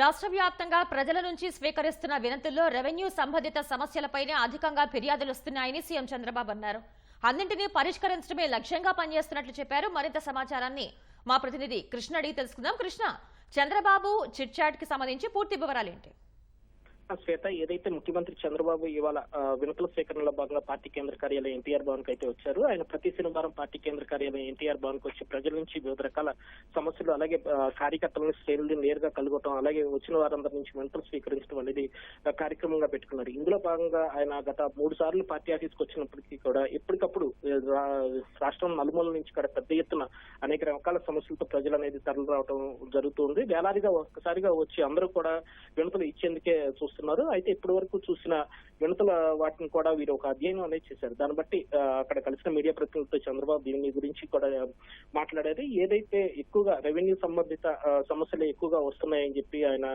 రాష్ట్ర వ్యాప్తంగా ప్రజల నుంచి స్వీకరిస్తున్న వినతుల్లో రెవెన్యూ సంబంధిత సమస్యలపైనే అధికంగా ఫిర్యాదులు వస్తున్నాయని సీఎం చంద్రబాబు అన్నారు. అన్నింటినీ పరిష్కరించడమే లక్ష్యంగా పనిచేస్తున్నట్లు చెప్పారు. మరింత సమాచారాన్ని మా ప్రతినిధి కృష్ణ అడిగి తెలుసుకుందాం. కృష్ణ చంద్రబాబు చిట్ చాట్కి సంబంధించి పూర్తి వివరాలేంటి? ఏంటి శ్వేత ఏదైతే ముఖ్యమంత్రి చంద్రబాబు ఇవాళ వినతుల సేకరణలో భాగంగా పార్టీ కేంద్ర కార్యాలయం ఎన్టీఆర్ భవన్కి అయితే వచ్చారు ఆయన ప్రతి శనివారం పార్టీ కేంద్ర కార్యాలయం ఎన్టీఆర్ భవన్కి వచ్చి ప్రజల నుంచి వివిధ రకాల సమస్యలు అలాగే కార్యకర్తలను శ్రేణులు నేరుగా కలుగటం అలాగే వచ్చిన వారందరి నుంచి వినతులు స్వీకరించడం అనేది కార్యక్రమంగా పెట్టుకున్నారు. ఇందులో భాగంగా ఆయన గత మూడు సార్లు పార్టీ ఆఫీస్కి వచ్చినప్పటికీ కూడా ఎప్పటికప్పుడు రాష్ట్రం నలుమూల నుంచి కూడా పెద్ద ఎత్తున అనేక రకాల సమస్యలతో ప్రజలు అనేది తరలి రావడం జరుగుతుంది వేలాదిగా ఒక్కసారిగా వచ్చి అందరూ కూడా వినతులు ఇచ్చేందుకే చేస్తున్నారు. అయితే ఇప్పటి వరకు చూసిన వినతుల వాటిని కూడా వీరు ఒక అధ్యయనం అనేది చేశారు. దాన్ని బట్టి అక్కడ కలిసిన మీడియా ప్రతినిధులతో చంద్రబాబు దీని గురించి కూడా మాట్లాడారు. ఏదైతే ఎక్కువగా రెవెన్యూ సంబంధిత సమస్యలు ఎక్కువగా వస్తున్నాయని చెప్పి ఆయన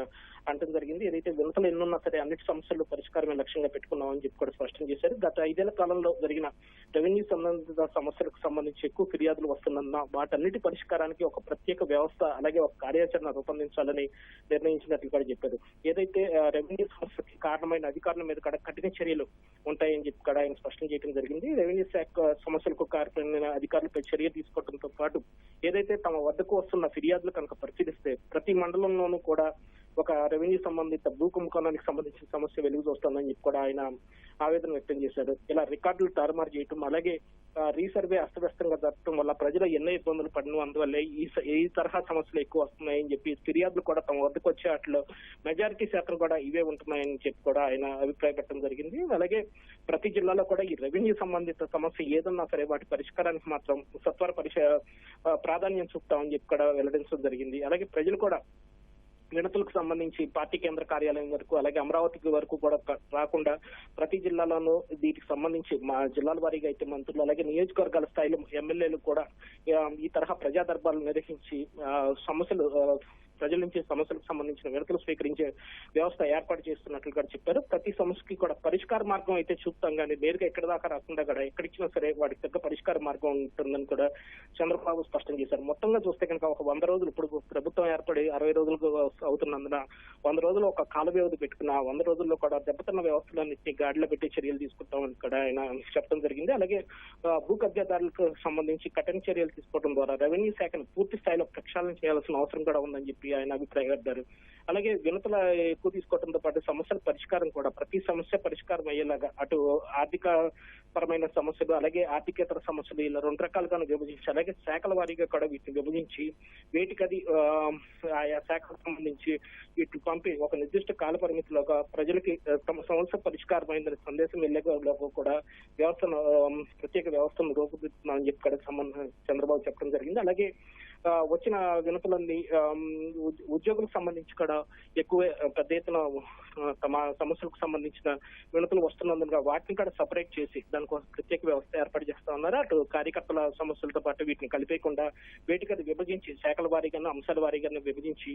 అంటం జరిగింది. ఏదైతే వినతులు ఎన్నున్నా సరే అన్నిటి సమస్యలు పరిష్కారమే లక్ష్యంగా పెట్టుకున్నామని చెప్పి కూడా స్పష్టం చేశారు. గత ఐదేళ్ళ కాలంలో జరిగిన రెవెన్యూ సంబంధిత సమస్యలకు సంబంధించి ఎక్కువ ఫిర్యాదులు వస్తున్న వాటన్నిటి పరిష్కారానికి ఒక ప్రత్యేక వ్యవస్థ అలాగే ఒక కార్యాచరణ రూపొందించాలని నిర్ణయించినట్లు కూడా చెప్పారు. ఏదైతే రెవెన్యూ సమస్యకి కారణమైన అధికారుల మీద కూడా కఠిన చర్యలు ఉంటాయని చెప్పి కూడా ఆయన స్పష్టం చేయడం జరిగింది. రెవెన్యూ శాఖ సమస్యలకు కారణమైన అధికారులపై చర్య తీసుకోవడంతో పాటు ఏదైతే తమ వద్దకు వస్తున్న ఫిర్యాదులు కనుక పరిశీలిస్తే ప్రతి మండలంలోనూ కూడా ఒక రెవెన్యూ సంబంధిత భూ కుంభకోణానికి సంబంధించిన సమస్య వెలుగు చూస్తుందని చెప్పి కూడా ఆయన ఆవేదన వ్యక్తం చేశారు. ఇలా రికార్డులు తారుమారు చేయటం అలాగే రీసర్వే అస్తవ్యస్తంగా జరపడం వల్ల ప్రజలు ఎన్నో ఇబ్బందులు పడిన అందువల్ల ఈ స- ఈ తరహా సమస్యలు ఎక్కువ వస్తున్నాయని చెప్పి ఫిర్యాదులు కూడా తమ వద్దకు వచ్చే వాటిలో మెజారిటీ శాతం కూడా ఇవే ఉంటున్నాయని చెప్పి కూడా ఆయన అభిప్రాయపడటం జరిగింది. అలాగే ప్రతి జిల్లాలో కూడా ఈ రెవెన్యూ సంబంధిత సమస్య ఏదన్నా సరే వాటి పరిష్కారానికి మాత్రం సత్వర పరిష ప్రాధాన్యం చూపుతామని చెప్పి కూడా వెల్లడించడం జరిగింది. అలాగే ప్రజలు కూడా వినతులకు సంబంధించి పార్టీ కేంద్ర కార్యాలయం వరకు అలాగే అమరావతికి వరకు కూడా రాకుండా ప్రతి జిల్లాలోనూ దీనికి సంబంధించి మా జిల్లాల వారీగా అయితే మంత్రులు అలాగే నియోజకవర్గాల స్థాయిలో ఎమ్మెల్యేలు కూడా ఈ తరహా ప్రజా దర్బార్లు నిర్వహించి సమస్యలు ప్రజల నుంచి సమస్యలకు సంబంధించిన వినతులు స్వీకరించే వ్యవస్థ ఏర్పాటు చేస్తున్నట్లు కూడా చెప్పారు. ప్రతి సమస్యకి కూడా పరిష్కార మార్గం అయితే చూపుతాం కానీ నేరుగా ఎక్కడ దాకా రాకుండా కూడా ఎక్కడిచ్చినా సరే వాటికి తగ్గ పరిష్కార మార్గం ఉంటుందని కూడా చంద్రబాబు స్పష్టం చేశారు. మొత్తంగా చూస్తే కనుక ఒక వంద రోజులు ఇప్పుడు ప్రభుత్వం ఏర్పడి అరవై రోజులకు అవుతున్నందున వంద రోజులు ఒక కాల వ్యవధి పెట్టుకున్న వంద రోజుల్లో కూడా దెబ్బతిన్న వ్యవస్థలన్నింటినీ గాడిలో పెట్టి చర్యలు తీసుకుంటామని కూడా ఆయన చెప్పడం జరిగింది. అలాగే భూ కబ్జాదారులకు సంబంధించి కఠిన చర్యలు తీసుకోవడం ద్వారా రెవెన్యూ శాఖను పూర్తి స్థాయిలో ప్రక్షాళన చేయాల్సిన అవసరం కూడా ఉందని చెప్పి ఆయన అభిప్రాయపడ్డారు అలాగే వినతుల ఎక్కువ తీసుకోవడంతో పాటు సమస్యల పరిష్కారం కూడా ప్రతి సమస్య పరిష్కారం అయ్యేలాగా అటు ఆర్థిక పరమైన సమస్యలు అలాగే ఆర్థికేతర సమస్యలు ఇలా రెండు రకాలుగా విభజించి అలాగే శాఖల వారీగా కూడా వీటిని విభజించి వేటికది ఆయా శాఖలకు సంబంధించి వీటిని పంపి ఒక నిర్దిష్ట కాల పరిమితిలో ప్రజలకి తమ సమస్య పరిష్కారమైందని సందేశం వెళ్ళేలోపు కూడా వ్యవస్థను ప్రత్యేక వ్యవస్థను రూపుదిద్దుతున్నామని చెప్పి సంబంధం చంద్రబాబు చెప్పడం జరిగింది. అలాగే వచ్చిన వినతులన్నీ ఉద్యోగులకు సంబంధించి కూడా ఎక్కువ పెద్ద ఎత్తున తమ సమస్యలకు సంబంధించిన వినతులు వస్తున్నందున వాటిని కూడా సపరేట్ చేసి దానికోసం ప్రత్యేక వ్యవస్థ ఏర్పాటు చేస్తా ఉన్నారు? అటు కార్యకర్తల సమస్యలతో పాటు వీటిని కలిపేయకుండా వేటికి అది విభజించి శాఖల వారీగా అంశాల వారీగా విభజించి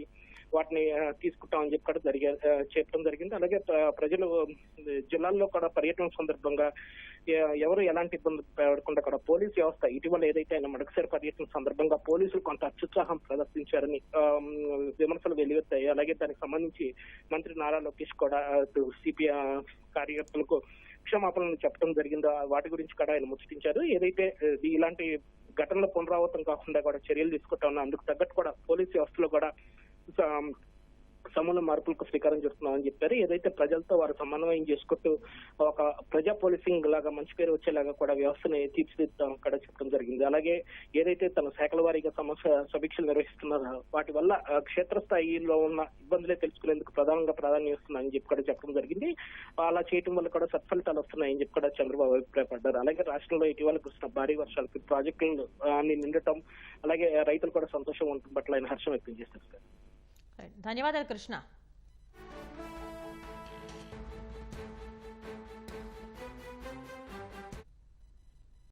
వాటిని తీసుకుంటామని చెప్పి కూడా జరిగే చెప్పడం జరిగింది. అలాగే ప్రజలు జిల్లాల్లో కూడా పర్యటన సందర్భంగా ఎవరు ఎలాంటి ఇబ్బంది పడకుండా కూడా పోలీస్ వ్యవస్థ ఇటీవల ఏదైతే ఆయన మడకసేరు పర్యటన సందర్భంగా పోలీసులు అంత అత్యుత్సాహం ప్రదర్శించారని విమర్శలు వెలువెత్తాయి అలాగే దానికి సంబంధించి మంత్రి నారా లోకేష్ కూడా సిపిఐ కార్యకర్తలకు క్షమాపణలు చెప్పడం జరిగిందో వాటి గురించి కూడా ఆయన ముచ్చటించారు. ఏదైతే ఇలాంటి ఘటనల పునరావృతం కాకుండా కూడా చర్యలు తీసుకుంటా ఉన్నా అందుకు తగ్గట్టు కూడా పోలీస్ వ్యవస్థలో కూడా స- సమూల మార్పులకు శ్రీకారం చుడుతున్నామని చెప్పారు. ఏదైతే ప్రజలతో వారు సమన్వయం చేసుకుంటూ ఒక ప్రజా పోలీసింగ్ లాగా మంచి పేరు వచ్చేలాగా కూడా వ్యవస్థని తీర్చిదిద్దాం కూడా చెప్పడం జరిగింది. అలాగే ఏదైతే తన శాఖల వారీగా సమస్య సమీక్షలు నిర్వహిస్తున్నారో వాటి వల్ల క్షేత్రస్థాయిలో ఉన్న ఇబ్బందులే తెలుసుకునేందుకు ప్రధానంగా ప్రాధాన్యం ఇస్తున్నాయని చెప్పి కూడా చెప్పడం జరిగింది. అలా చేయడం వల్ల కూడా సత్ఫలితాలు వస్తున్నాయని చెప్పి కూడా చంద్రబాబు అభిప్రాయపడ్డారు. అలాగే రాష్ట్రంలో ఇటీవల కురిసిన భారీ వర్షాలకు ప్రాజెక్టులు అన్ని నిండటం అలాగే రైతులు కూడా సంతోషం ఉండటం పట్ల ఆయన హర్షం వ్యక్తం చేశారు సార్. ధన్యవాదాలు కృష్ణ.